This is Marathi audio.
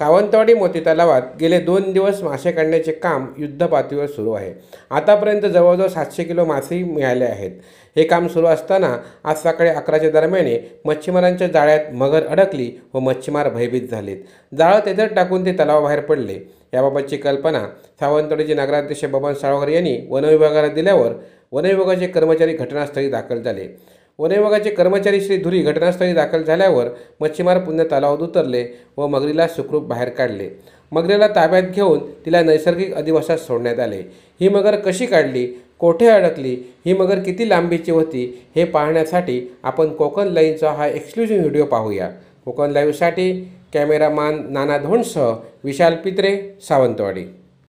सावंतवाडी मोती तलावात गेले दोन दिवस मासे काढण्याचे काम युद्धपातळीवर सुरू आहे. आतापर्यंत जवळजवळ सातशे किलो मासेही मिळाले आहेत. हे काम सुरू असताना आज सकाळी अकराच्या दरम्याने मच्छीमारांच्या जाळ्यात मगर अडकली व मच्छीमार भयभीत झालेत. जाळं तेथेच टाकून ते तलावाबाहेर पडले. याबाबतची कल्पना सावंतवाडीचे नगराध्यक्ष बबन साळवकर यांनी वनविभागाला दिल्यावर वनविभागाचे कर्मचारी घटनास्थळी दाखल झाले. वनविभागाचे कर्मचारी श्री धुरी घटनास्थळी दाखल झाल्यावर मच्छीमार पुन्हा तलावात उतरले व मगरीला सुखरूप बाहेर काढले. मगरीला ताब्यात घेऊन तिला नैसर्गिक अधिवासात सोडण्यात आले. ही मगर कशी काढली? कोठे अडकली? ही मगर किती लांबीची होती? हे पाहण्यासाठी आपण कोकण लाईनचा हा एक्सक्लुझिव्ह व्हिडिओ पाहूया. कोकण लाईव्हसाठी कॅमेरामॅन नाना धोंडसह विशाल पित्रे सावंतवाडी.